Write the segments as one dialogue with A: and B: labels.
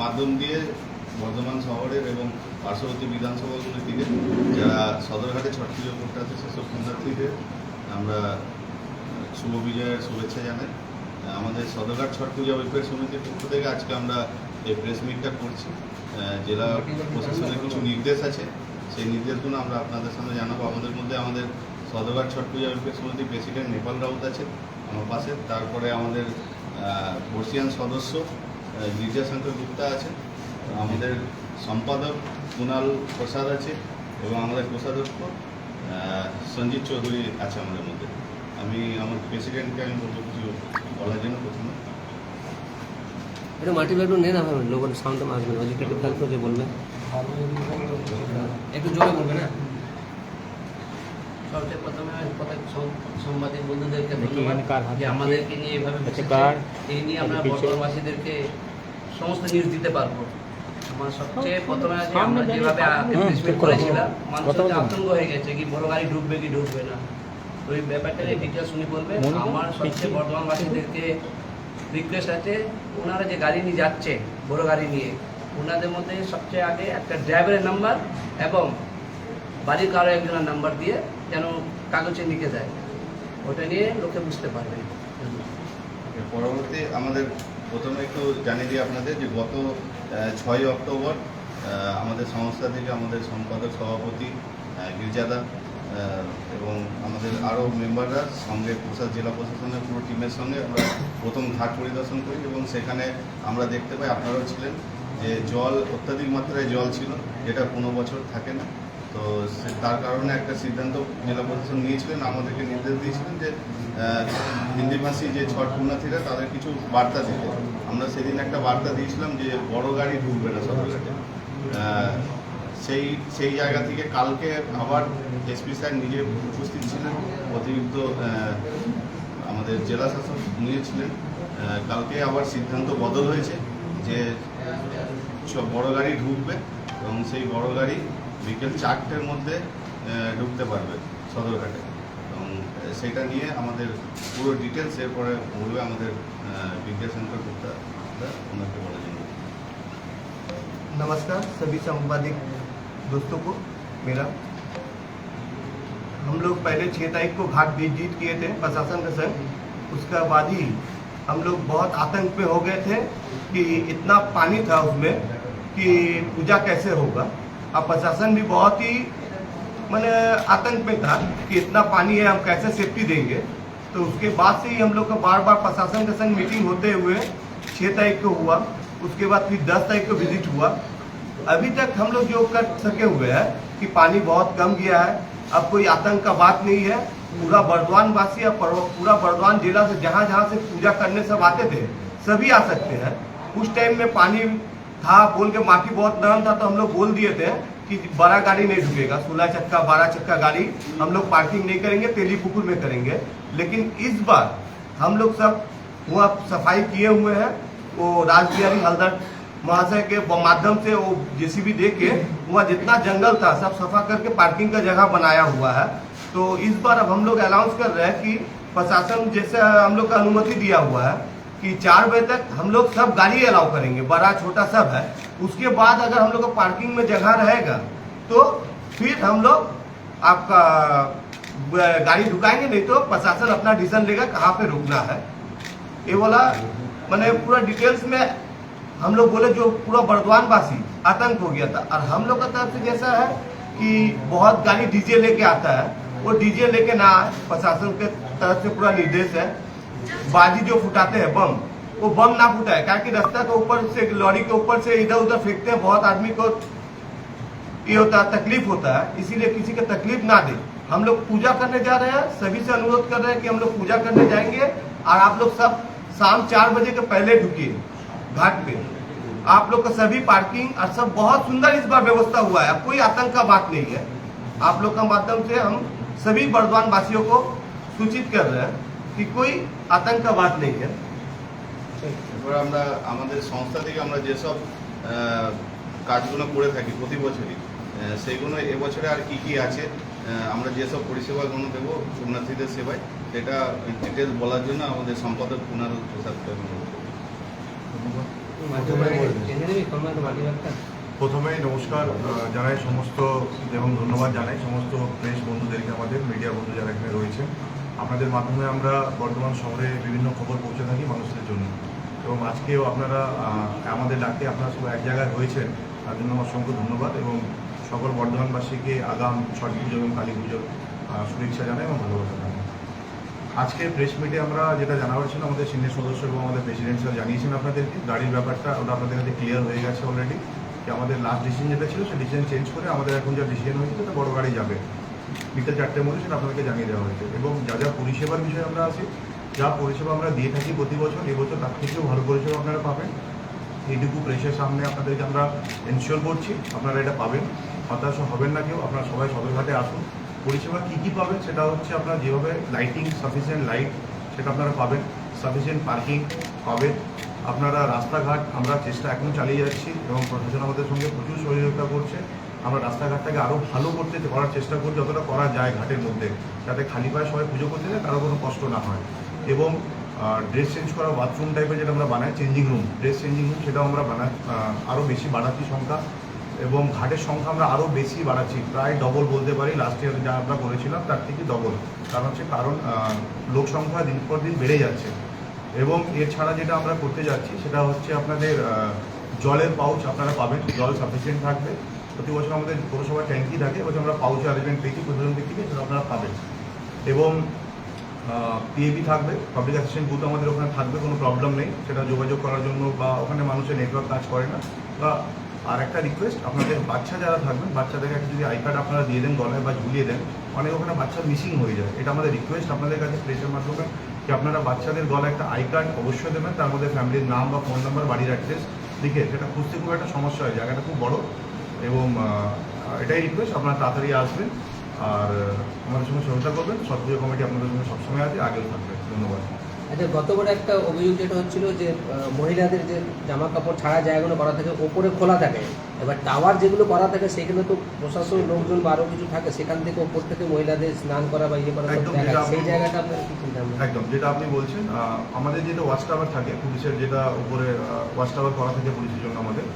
A: মাধ্যম দিয়ে বর্ধমান শহরের এবং পার্শ্ববর্তী বিধানসভাগুলি থেকে যারা সদরঘাটে ছট পুজো করতে আছে সেসব পুণ্যার্থীদের আমরা শুভ বিজয়ের শুভেচ্ছা জানাই। আমাদের সদরঘাট ছট পূজা ওয়েলফেয়ার সমিতির পক্ষ থেকে আজকে আমরা এই প্রেস মিটটা করছি। জেলা প্রশাসনের কিছু নির্দেশ আছে। সেই নির্দেশগুলো আমরা আপনাদের সামনে জানাব। আমাদের মধ্যে আমাদের সদরঘাট ছট পূজা ওয়েলফেয়ার সমিতির প্রেসিডেন্ট নেপাল রাউত আছে আমার পাশে। তারপরে আমাদের বর্ষিয়ান সদস্য গির্জাশঙ্কর গুপ্তা আছে আমাদের সম্পাদক কুণাল প্রসাদ আছে এবং আমাদের কোষাধ্যক্ষ সঞ্জিত চৌধুরী আছে আমাদের মধ্যে। আমি আমার প্রেসিডেন্টকে আমি বলব কিছু বলার জন্য প্রথমে।
B: একটু মাটি একটু নে না ভাবে লোকের সাউন্ডটা আসবে না ওদিকে একটু খেয়াল করে যে বলবে। একটু জোরে বলবে না?
C: সবচেয়ে প্রথমে সাংবাদিক বন্ধুদেরকে ধন্যবাদ যে আমাদেরকে নিয়ে এভাবে? এই নিয়ে আমরা
D: পিছে?
C: বর্ধমানবাসীদেরকে সমস্ত নিউজ দিতে পারব। আমার সবচেয়ে প্রথমে আছে আমরা যেভাবে। করেছিলাম আতঙ্ক হয়ে গেছে কি বড় গাড়ি ঢুকবে কি ঢুকবে না। ডিটেলস উনি বলবেন। আমার সবচেয়ে। বর্ধমানবাসীদেরকে রিকোয়েস্ট আছে ওনারা যে গাড়ি নিয়ে যাচ্ছে বড় গাড়ি নিয়ে ওনাদের মধ্যে সবচেয়ে আগে একটা ড্রাইভারের নাম্বার এবং বাড়ির কারও একজনের নাম্বার দিয়ে যেন কাগজে লিখে যায় ওটা নিয়ে লোকে বুঝতে পারবে।
A: পরবর্তী আমাদের প্রথমে একটু জানিয়ে দিই আপনাদের যে গত ছয় অক্টোবর আমাদের সংস্থা থেকে আমাদের সম্পাদক সভাপতি গির্জাদা এবং আমাদের আরও মেম্বাররা সঙ্গে প্রশাস জেলা প্রশাসনের পুরো টিমের সঙ্গে আমরা প্রথম ঘাট পরিদর্শন করি এবং সেখানে আমরা দেখতে পাই, আপনারাও ছিলেন, যে জল অত্যাধিক মাত্রায় জল ছিল, যেটা কোনো বছর থাকে না। তো তার কারণে একটা সিদ্ধান্ত জেলা প্রশাসন নিয়েছিলেন, আমাদেরকে নির্দেশ দিয়েছিলেন যে হিন্দিভাষী যে ছট পুণ্যার্থীরা তাদের কিছু বার্তা দিতে। আমরা সেদিন একটা বার্তা দিয়েছিলাম যে, বড় গাড়ি ঢুকবে না সদরঘাটে সেই সেই জায়গা থেকে কালকে আবার এসপি স্যার নিজে উপস্থিত ছিলেন, অতিরিক্ত আমাদের জেলা শাসক নিয়েছিলেন কালকে আবার সিদ্ধান্ত বদল হয়েছে যে বড় গাড়ি ঢুকবে। সেই বড় গাড়ি বিকেল চারটের মধ্যে আহ, ঢুকতে পারবে সদরঘাটে এবং আহ, সেটা নিয়ে আমাদের পুরো ডিটেলস এরপরে বলবে আমাদের বিদ্যাশঙ্কর গুপ্তা দা, ওনাকে বলার জন্য
E: नमस्कार सभी संवादिक दोस्तों को मेरा हम लोग पहले छः तारीख को घाट विजिट किए थे प्रशासन के संग उसके बाद ही हम लोग बहुत आतंक में हो गए थे कि इतना पानी था उसमें कि पूजा कैसे होगा? अब प्रशासन भी बहुत ही, मैंने आतंक में था कि इतना पानी है, हम कैसे सेफ्टी देंगे? तो उसके बाद से ही हम लोग का बार बार प्रशासन के संग मीटिंग होते हुए छः तारीख को हुआ, उसके बाद फिर दस तारीख को विज़िट हुआ। अभी तक हम लोग जो कर सके हुए हैं कि पानी बहुत कम गया है। अब कोई आतंक का बात नहीं है। पूरा बर्दवान वासी या पूरा बर्दवान जिला से जहाँ जहाँ से पूजा करने सब आते थे, सभी आ सकते हैं। उस टाइम में पानी था बोल के माटी बहुत नरम था तो हम लोग बोल दिए थे कि बड़ा गाड़ी नहीं ढुकेगा सोलह चक्का, बारह चक्का गाड़ी हम लोग पार्किंग नहीं करेंगे तेली पुकुर में करेंगे। लेकिन इस बार हम लोग सब वहाँ सफ़ाई किए हुए हैं, वो राजबिहारी हल्दर महाशय के माध्यम से वो जेसीबी दे के वहाँ जितना जंगल था, सब सफ़ा करके पार्किंग का जगह बनाया हुआ है। तो इस बार अब हम लोग अनाउंस कर रहे हैं कि प्रशासन जैसे हम लोग का अनुमति दिया हुआ है कि चार बजे तक हम लोग सब गाड़ी अलाउ करेंगे, बड़ा छोटा सब है। उसके बाद अगर हम लोग का पार्किंग में जगह रहेगा तो फिर हम लोग आपका गाड़ी ढुकाएँगे नहीं तो प्रशासन अपना डिसीज़न लेगा कहाँ पे रुकना है। ये वाला, मैंने पूरा डिटेल्स में हम लोग बोले जो पूरा बर्दवान वासी आतंक हो गया था। और हम लोग का तरफ़ से जैसा है कि बहुत गाड़ी डीजे लेके आता है। वो डीजे लेके ना, प्रशासन के तरफ़ से पूरा निर्देश है। बाजी जो फुटाते हैं, बम। वो बम ना फुटाए, क्या कि रास्ता के ऊपर से, लॉरी के ऊपर से इधर उधर फेंकते हैं, बहुत आदमी को ये होता है, तकलीफ़ होता है, इसीलिए किसी को तकलीफ़ ना दे। हम लोग पूजा करने जा रहे हैं, सभी से अनुरोध कर रहे हैं कि हम लोग पूजा करने जाएँगे और आप लोग सब शाम चार बजे के पहले ढुकिए, घाट पे। आप लोग का सभी पार्किंग और सब बहुत सुंदर इस बार व्यवस्था हुआ है कोई आतंक का बात नहीं है। आप लोग का माध्यम से हम सभी बर्दवान वासियों को सूचित कर रहे हैं। कि कोई आतंक का बात नहीं है
A: এরপরে আমরা আমাদের সংস্থা থেকে আমরা যেসব আহ, কাজগুলো করে থাকি প্রতি বছরই আহ, সেইগুলো এবছরে আর কি কি আছে আহ, আমরা যেসব পরিষেবাগুলো দেবো পুণ্যার্থীদের সেবায় সেটা ডিটেলস বলার জন্য আমাদের সম্পাদক কুণাল প্রসাদকে আমি অনুরোধ করব।
B: মাটি ব্যাগ টেনে নিবি কমার মাটি ব্যাগটা
D: প্রথমেই নমস্কার আহ, জানাই সমস্ত এবং ধন্যবাদ জানাই সমস্ত প্রেস বন্ধুদেরকে আমাদের মিডিয়া বন্ধু যারা এখানে রয়েছেন আপনাদের মাধ্যমে আমরা বর্তমান শহরে বিভিন্ন খবর পৌঁছে থাকি মানুষদের জন্য। এবং আজকেও আপনারা আমাদের ডাকে আপনারা সব এক জায়গায় হয়েছেন, তার জন্য অসংখ্য ধন্যবাদ এবং সকল বর্ধমানবাসীকে আগাম ছট পুজো এবং কালী পুজোর শুভেচ্ছা জানাই এবং ভালোবাসা জানাই। আজকে প্রেস মিটে আমরা যেটা জানাবার ছিল, আমাদের সিনিয়র সদস্য এবং আমাদের প্রেসিডেন্ট স্যার জানিয়েছেন আপনাদেরকে, গাড়ির ব্যাপারটা ওটা আপনাদের কাছে ক্লিয়ার হয়ে গেছে অলরেডি যে আমাদের লাস্ট ডিসিশন যেটা ছিল, সেই ডিসিশন চেঞ্জ করে আমাদের এখন যা ডিসিশন হয়েছে, সেটা বড় গাড়ি যাবে। বিকেল চারটের মধ্যে সেটা আপনাদেরকে জানিয়ে দেওয়া হয়েছে। এবং যা যা পরিষেবার বিষয়ে আমরা আছি, যা পরিষেবা আমরা দিয়ে থাকি প্রতি বছর, এবছর তার থেকেও ভালো পরিষেবা আপনারা পাবেন। এইটুকু প্রেসের সামনে আপনাদেরকে আমরা এনশিওর করছি, আপনারা এটা পাবেন। হতাশ হবেন না কেউ, আপনারা সবাই সদরঘাটে আসুন। পরিষেবা কী কী পাবেন সেটা হচ্ছে আপনারা যেভাবে লাইটিং সাফিসিয়েন্ট লাইট সেটা আপনারা পাবেন। সাফিসিয়েন্ট পার্কিং পাবেন। আপনারা রাস্তাঘাট, আমরা চেষ্টা এখনও চালিয়ে যাচ্ছি এবং প্রশাসন আমাদের সঙ্গে প্রচুর সহযোগিতা করছে। আমরা রাস্তাঘাটটাকে আরও ভালো করতে করার চেষ্টা করি, যতটা করা যায় ঘাটের মধ্যে, যাতে খালি পায়ে সবাই পুজো করতে যায় কারও কোনো কষ্ট না হয়। এবং ড্রেস চেঞ্জ করা বাথরুম টাইপের যেটা আমরা বানাই changing room dress changing room সেটাও আমরা বানাই আরও বেশি বাড়াচ্ছি সংখ্যা। এবং ঘাটের সংখ্যা আমরা আরও বেশি বাড়াচ্ছি, প্রায় ডবল বলতে পারি লাস্ট ইয়ার যা আমরা করেছিলাম তার থেকে ডবল কারণ হচ্ছে কারণ লোক সংখ্যা দিন পর দিন বেড়ে যাচ্ছে। এবং এছাড়া যেটা আমরা করতে যাচ্ছি, সেটা হচ্ছে আপনাদের জলের পাউচ আপনারা পাবেন, জল সাফিসিয়েন্ট থাকবে। প্রতি বছর আমাদের পৌরসভার ট্যাঙ্কি থাকে এবছর আমরা পাউচ অ্যারেঞ্জমেন্ট পেয়েছি দিক থেকে সেটা আপনারা পাবেন। এবং পিএবি থাকবে পাবলিক অ্যাসিস্ট্যান্ট বুথ আমাদের ওখানে থাকবে, কোনো প্রবলেম নেই। সেটা যোগাযোগ করার জন্য বা ওখানে মানুষের নেটওয়ার্ক কাজ করে না। বা আর একটা রিকোয়েস্ট আপনাদের বাচ্চা যারা থাকবেন বাচ্চাদেরকে একটা যদি আই কার্ড আপনারা দিয়ে দেন, গলায় বা ঝুলিয়ে দেন, অনেক ওখানে বাচ্চা মিসিং হয়ে যায়। এটা আমাদের রিকোয়েস্ট আপনাদের কাছে প্রেসের মাধ্যমে যে আপনারা বাচ্চাদের গলায় একটা আই কার্ড অবশ্যই দেবেন, তার মধ্যে ফ্যামিলির নাম বা ফোন নাম্বার বাড়ির অ্যাড্রেস লিখে। সেটা খুঁজতে খুব একটা সমস্যা হয়, জায়গাটা খুব বড়। এবং এটাই রিকোয়েস্ট আপনারা তাড়াতাড়ি আসবেন। আর আমাদের সঙ্গে সহযোগিতা করবেন। সরকারি কমিটি আপনাদের সঙ্গে সবসময় আছে আগেও থাকবে। ধন্যবাদ।
B: আচ্ছা গতবার একটা অভিযোগ যেটা হচ্ছিল যে মহিলাদের যে জামা কাপড় ছাড়া জায়গাগুলো করা থাকে ওপরে খোলা থাকে। এবার টাওয়ার যেগুলো করা থাকে সেখানে তো প্রশাসন লোকজন বা আরও কিছু থাকে সেখান থেকে ওপর থেকে মহিলাদের স্নান করা বা ইয়ে করা
D: একদম,
B: সেই জায়গাটা আপনার কি চিন্তা
D: একদম যেটা আপনি বলছেন আমাদের যেটা ওয়াচ টাওয়ার থাকে পুলিশের যেটা উপরে ওয়াচ টাওয়ার করা থাকে পুলিশের জন্য আমাদের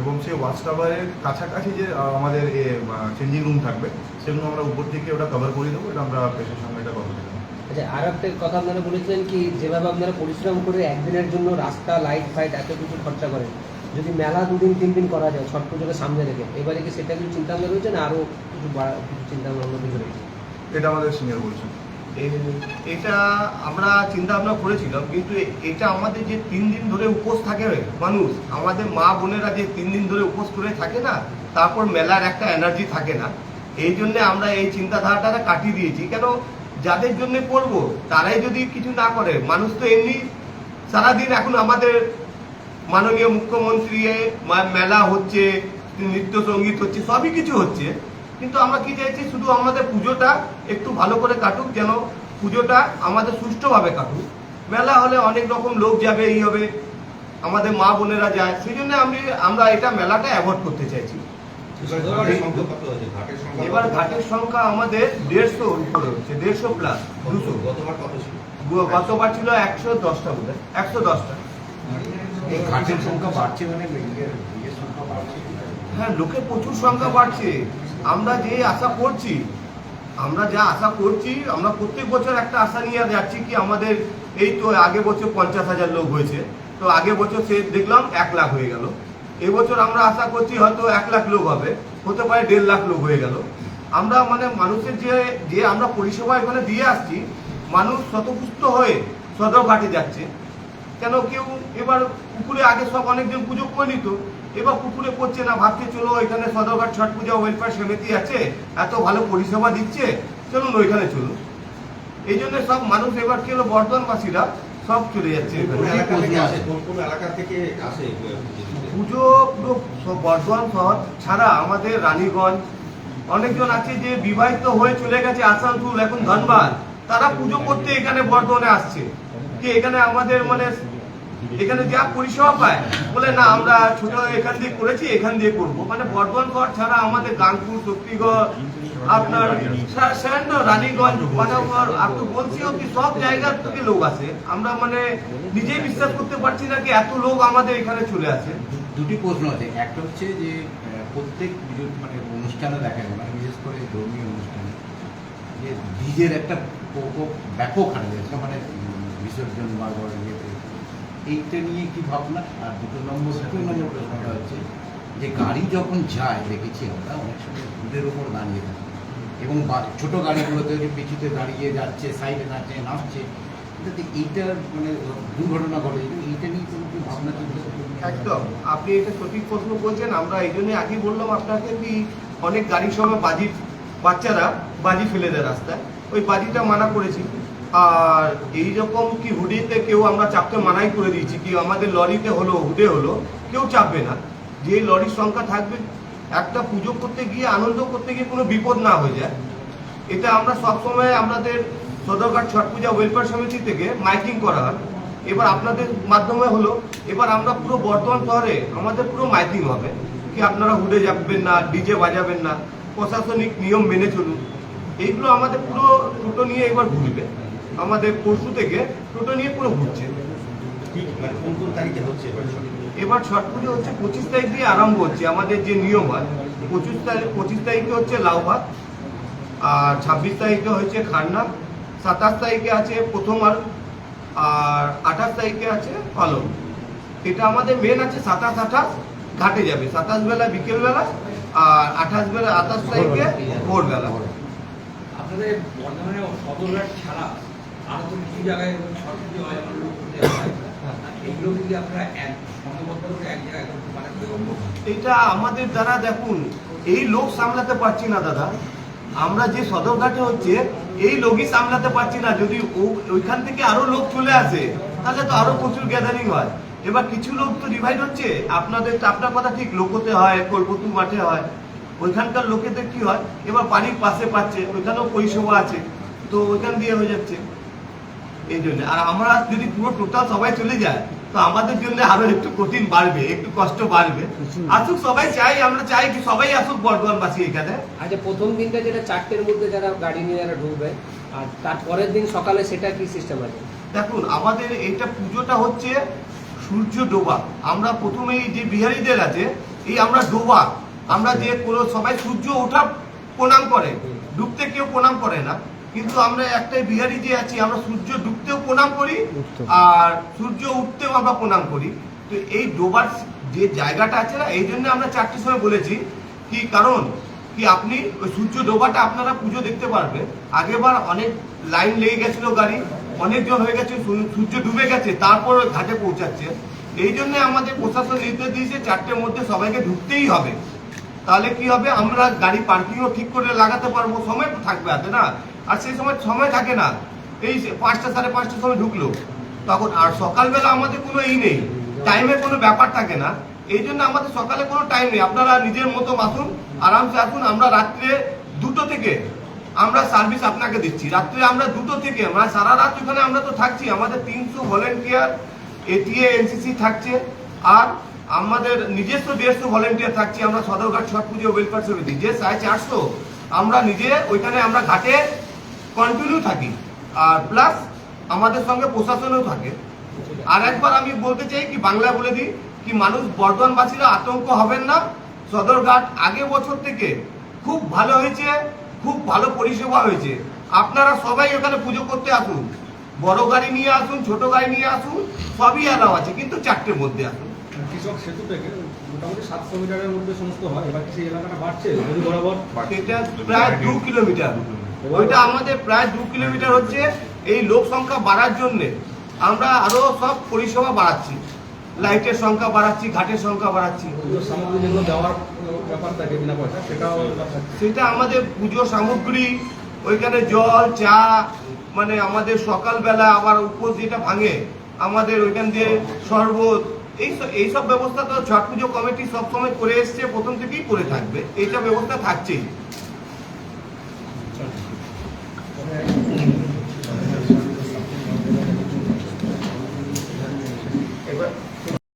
D: এবং সেই ওয়াচ টাওয়ারের কাছাকাছি যে আমাদের চেঞ্জিং রুম থাকবে সেগুলো আমরা উপর থেকে ওটা কভার করে দেবো এটা আমরা পেশের সঙ্গে এটা কভার করে
B: আচ্ছা আর একটা কথা আপনারা বলেছিলেন কি যেভাবে আপনারা পরিশ্রম করে একদিনের জন্য রাস্তা লাইট ফাইট এত কিছু খরচা করেন যদি মেলা দুদিন তিন দিন করা যায় ছট পুজোকে সামনে রেখে এবারে কি সেটা কিছু চিন্তা ভাবনা রয়েছে না আরও কিছু চিন্তা ভাবনা রয়েছে?
D: এটা আমাদের সিনিয়র বলছেন।
E: এটা আমরা চিন্তা ভাবনা করেছিলাম, কিন্তু এটা আমাদের যে তিন দিন ধরে উপোস থাকে মানুষ, আমাদের মা বোনেরা যে তিন দিন ধরে উপোস করে থাকে না, তারপর মেলার একটা এনার্জি থাকে না। এই জন্য আমরা এই চিন্তাধারাটা কাটিয়ে দিয়েছি, কেন যাদের জন্য করব, তারাই যদি কিছু না করে, মানুষ তো এমনি সারাদিন এখন আমাদের মাননীয় মুখ্যমন্ত্রী মেলা হচ্ছে, নৃত্য সংগীত হচ্ছে, সবই কিছু হচ্ছে। কিন্তু আমরা কি চাইছি? শুধু আমাদের পুজোটা একটু ভালো করে কাটুক যেন পুজোটা আমাদের সুষ্ঠুভাবে কাটুক। মেলা হলে অনেক রকম লোক যাবে এই হবে। আমাদের মা বোনেরা যায়। সেই জন্য আমি আমরা এটা মেলাটা অ্যাভয়েড করতে চাইছি। এবার ঘাটের সংখ্যা আমাদের দেড়শো উপরে হচ্ছে দেড়শো প্লাস দুশো। গতবার ছিল? একশো দশটা বোধ একশো দশটা।
F: ঘাটের সংখ্যা বাড়ছে মানে
E: হ্যাঁ লোকের প্রচুর সংখ্যা বাড়ছে। আমরা যে আশা করছি, আমরা যা আশা করছি, আমরা প্রত্যেক বছর একটা আশা নিয়ে যাচ্ছি কি আমাদের এই তো আগে বছর পঞ্চাশ হাজার লোক হয়েছে, তো আগে বছর সে দেখলাম এক লাখ হয়ে গেল। এবছর আমরা আশা করছি হয়তো এক লাখ লোক হবে, হতে পারে দেড় লাখ লোক হয়ে গেল। আমরা মানে মানুষের যে যে আমরা পরিষেবা এখানে দিয়ে আসছি, মানুষ শতপুষ্ট হয়ে সদরঘাটে যাচ্ছে। কেন কেউ এবার পুকুরে আগে সব অনেকজন পুজো করে নিত এবার পুকুরে পড়ছে না ভাবছে চলো এখানে সদরঘাট ছট পূজা ওয়েলফেয়ার সমিতি আছে এত ভালো পরিষেবা দিচ্ছে চলুন ওইখানে চলুন। এই জন্য সব মানুষ এবার কি হলো বর্ধমানবাসীরা সব চলে যাচ্ছে এখানে।
F: এলাকা থেকে আসে? কোন কোন এলাকা থেকে আসে
E: পুজো পুরো সব বর্ধমান শহর ছাড়া আমাদের রানীগঞ্জ অনেকজন আছে যে বিবাহিত হয়ে চলে গেছে আসানসোল এখন ধনবাদ। তারা পুজো করতে এখানে বর্ধমানে আসছে। কি এখানে আমাদের মানে এখানে যা পরিষেবা পায়, বলে না, আমরা ছোট এখান দিয়ে করেছি, এখান দিয়ে করব। মানে বর্ধমান শহর ছাড়া আমাদের গানপুর শক্তিগড় আপনার সা- সামান্য রানীগঞ্জ পানাগড় আর তো বলছিও কি সব জায়গা থেকে লোক আসে। আমরা মানে নিজেই বিশ্বাস করতে পারছি না কি এত লোক আমাদের এখানে চলে আসে।
F: দুটি প্রশ্ন আছে। একটা হচ্ছে যে প্রত্যেক মানে অনুষ্ঠানে দেখা যায় মানে বিশেষ করে ধর্মীয় অনুষ্ঠানে, যে ডিজের একটা ব্যাপক হারে মানে বিসর্জন বা ইয়েতে এইটা নিয়ে কি ভাবনা? আর দুটো নম্বর দ্বিতীয় নম্বর প্রশ্নটা হচ্ছে যে গাড়ি যখন যায় দেখেছি আমরা অনেক সময় রোডের উপর দাঁড়িয়ে থাকে। এবং ছোট গাড়িগুলোতে যে পিছুতে দাঁড়িয়ে যাচ্ছে সাইডে যাচ্ছে নামছে এটাতে এইটার মানে দুর্ঘটনা ঘটে। এইটা নিয়ে কোনো কি ভাবনা চিন্তা
E: একদম। আপনি এটা সঠিক প্রশ্ন বলছেন আমরা এই জন্য আগে বললাম আপনাকে কি অনেক গাড়ির সময় বাজি বাচ্চারা বাজি ফেলে দেয় রাস্তায়। ওই বাজিটা মানা করেছি আর এই রকম কি হুডিতে কেউ আমরা চাপতে মানাই করে দিয়েছি? কি আমাদের লরিতে হলো, হুডে হলো, কেউ চাপবে না। যে লরির সংখ্যা থাকবে, একটা পুজো করতে গিয়ে, আনন্দ করতে গিয়ে কোনো বিপদ না হয়ে যায়। এটা আমরা সবসময় আমাদের সদরঘাট ছট পূজা ওয়েলফেয়ার সমিতি থেকে মাইকিং করা হয়। এবার আপনাদের মাধ্যমে হলো, এবার আমরা পুরো বর্তমান শহরে, আমাদের পুরো মাইকিং হবে। কি আপনারা হুডে যাবেন না, ডিজে বাজাবেন না, প্রশাসনিক নিয়ম মেনে চলুন। এইগুলো আমাদের পুরো টোটো নিয়ে এবার ঘুরবে। আমাদের পরশু থেকে টোটো নিয়ে পুরো ঘুরছে।
F: কোন কোন তারিখে হচ্ছে
E: এবার ছট পুজো? হচ্ছে পঁচিশ তারিখ দিয়ে আরম্ভ হচ্ছে আমাদের যে নিয়ম হয়। পঁচিশ তারিখ পঁচিশ তারিখে হচ্ছে লাউভাত আর ছাব্বিশ তারিখে হচ্ছে খান্না সাতাশ তারিখে আছে প্রথম আর আর আঠাশ তারিখে আছে পালন এটা আমাদের মেন আছে সাতাশ আঠাশ ঘাটে যাবে। সাতাশ বেলা বিকেল বেলা আর আঠাশ বেলা আঠাশ তারিখে ভোরবেলা।
G: আপনাদের বর্ধমানে সদরঘাট ছাড়া
E: এটা আমাদের দ্বারা দেখুন, এই লোক সামলাতে পারছি না, দাদা। আমরা যে সদরঘাটে হচ্ছে, এই লোকই সামলাতে পারছি না। যদি ওইখান থেকে আরও লোক চলে আসে, তাহলে তো আরও প্রচুর গ্যাদারিং হয়। এবার কিছু লোক তো ডিভাইড হচ্ছে। আপনাদের আপনার কথা ঠিক, লোকতে হয় কলপতু মাঠে হয়। ওইখানকার লোকেদের কি হয়? এবার বাড়ির পাশে পাচ্ছে, ওইখানেও পরিষেবা আছে। তো ওইখান দিয়ে হয়ে যাচ্ছে। এই জন্য আর আমরা যদি পুরো টোটাল সবাই চলে যায় তো আমাদের জন্য আরও একটু কঠিন বাড়বে একটু কষ্ট বাড়বে। আসুক সবাই চাই আমরা চাই কি সবাই আসুক বর্ধমানবাসী এখানে।
B: আচ্ছা প্রথম দিনটা যেটা চারটের মধ্যে যারা গাড়ি নিয়ে যারা ঢুকবে আর তার পরের দিন সকালে সেটা কি সিস্টেম আছে?
E: দেখুন আমাদের এইটা পুজোটা হচ্ছে সূর্য ডোবা। আমরা প্রথমেই যে বিহারীদের আছে এই আমরা ডোবা। আমরা যে কোনো সবাই সূর্য ওঠা প্রণাম করে। ডুবতে কেউ প্রণাম করে না। কিন্তু আমরা একটাই বিহারি যে আছি আমরা সূর্য ডুবতেও প্রণাম করি আর সূর্য উঠতেও আমরা প্রণাম করি। তো এই ডোবার যে জায়গাটা আছে না এই জন্য আমরা চারটির সময় বলেছি কি কারণ? কি আপনি ওই সূর্য ডোবাটা আপনারা পুজো দেখতে পারবেন। আগেবার অনেক লাইন লেগে গেছিল গাড়ি অনেকজন হয়ে গেছে সূর্য ডুবে গেছে তারপর ওই ঘাটে পৌঁছাচ্ছে। এই জন্য আমাদের প্রশাসন নির্দেশ দিয়েছে চারটের মধ্যে সবাইকে ঢুকতেই হবে। তাহলে কি হবে? আমরা গাড়ি পার্কিংও ঠিক করে লাগাতে পারব সময় থাকবে হাতে না। আর সেই সময় সময় থাকে না। এই পাঁচটা সাড়ে পাঁচটার সময় ঢুকলো। তখন আর সকালবেলা আমাদের কোনো এই নেই। টাইমের কোনো ব্যাপার থাকে না। এই জন্য আমাদের সকালে কোনো টাইম নেই। আপনারা নিজের মতো আসুন, আরামসে আসুন। আমরা রাত্রে দুটো থেকে আমরা সার্ভিস আপনাকে দিচ্ছি। রাত্রে আমরা দুটো থেকে মানে সারা রাত ওখানে আমরা তো থাকছি। আমাদের তিনশো ভলেন্টিয়ার এটিএ এনসিসি থাকছে। আর আমাদের নিজস্ব দেড়শো ভলেন্টিয়ার থাকছি। আমরা সদরঘাট ছট পুজো ওয়েলফেয়ার সমিতি যে সাড়ে চারশো আমরা নিজে ওইখানে আমরা ঘাটে কন্টিনিউ থাকি। আর প্লাস আমাদের সঙ্গে প্রশাসনও থাকে। আর একবার আমি বলতে চাই কি বাংলা বলে দিই কি মানুষ বর্ধমানবাসীরা আতঙ্ক হবেন না। সদরঘাট আগে বছর থেকে খুব ভালো হয়েছে খুব ভালো পরিষেবা হয়েছে। আপনারা সবাই ওখানে পুজো করতে আসুন। বড় গাড়ি নিয়ে আসুন ছোট গাড়ি নিয়ে আসুন সবই অ্যালাও আছে কিন্তু চারটের মধ্যে আসুন।
G: কৃষক সেতু থেকে মোটামুটি সাতশো মিটারের মধ্যে সমস্ত হয় এবার সেই এলাকাটা বাড়ছে? নদী বরাবর?
E: এটা প্রায় দু কিলোমিটার। ওইটা আমাদের প্রায় দু কিলোমিটার হচ্ছে এই লোক সংখ্যা বাড়ার জন্য। আমরা আরও সব পরিষেবা বাড়াচ্ছি। লাইটের সংখ্যা বাড়াচ্ছি ঘাটের সংখ্যা বাড়াচ্ছি।
G: সামগ্রী যেগুলো দেওয়ার ব্যাপার থাকে বিনা পয়সা সেটাও
E: সেটা আমাদের পুজো সামগ্রী ওইখানে জল চা মানে আমাদের সকালবেলা আবার উপোস যেটা ভাঙে আমাদের ওইখান দিয়ে শরবত এই এইসব ব্যবস্থা তো ছট পুজো কমিটি সবসময় করে এসছে প্রথম থেকেই করে থাকবে। এইসব ব্যবস্থা থাকছেই।